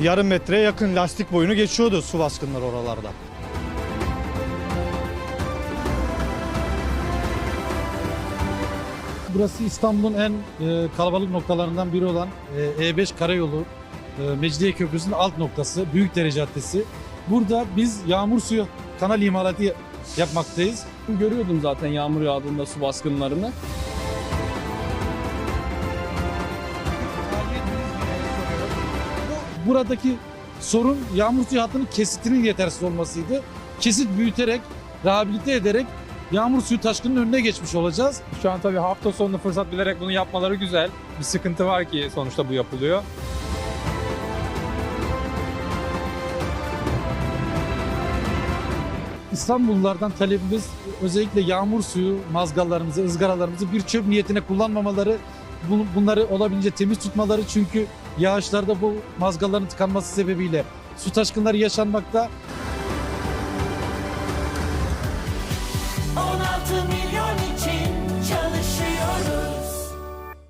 yarım metreye yakın lastik boyunu geçiyordu su baskınları oralarda. Burası İstanbul'un en e, kalabalık noktalarından biri olan e, E5 Karayolu, e, Mecidiye Köprüsü'nün alt noktası, Büyükdere Caddesi. Burada biz yağmur suyu kanal imalatı yapmaktayız. Görüyordum zaten yağmur yağdığında su baskınlarını. Buradaki sorun yağmur suyu hattının kesitinin yetersiz olmasıydı. Kesit büyüterek, rehabilite ederek yağmur suyu taşkınının önüne geçmiş olacağız. Şu an tabii hafta sonunu fırsat bilerek bunu yapmaları güzel. Bir sıkıntı var ki sonuçta bu yapılıyor. İstanbullulardan talebimiz özellikle yağmur suyu mazgallarımızı, ızgaralarımızı bir çöp niyetine kullanmamaları, bunları olabildiğince temiz tutmaları çünkü yağışlarda bu mazgalların tıkanması sebebiyle su taşkınları yaşanmakta. 16 milyon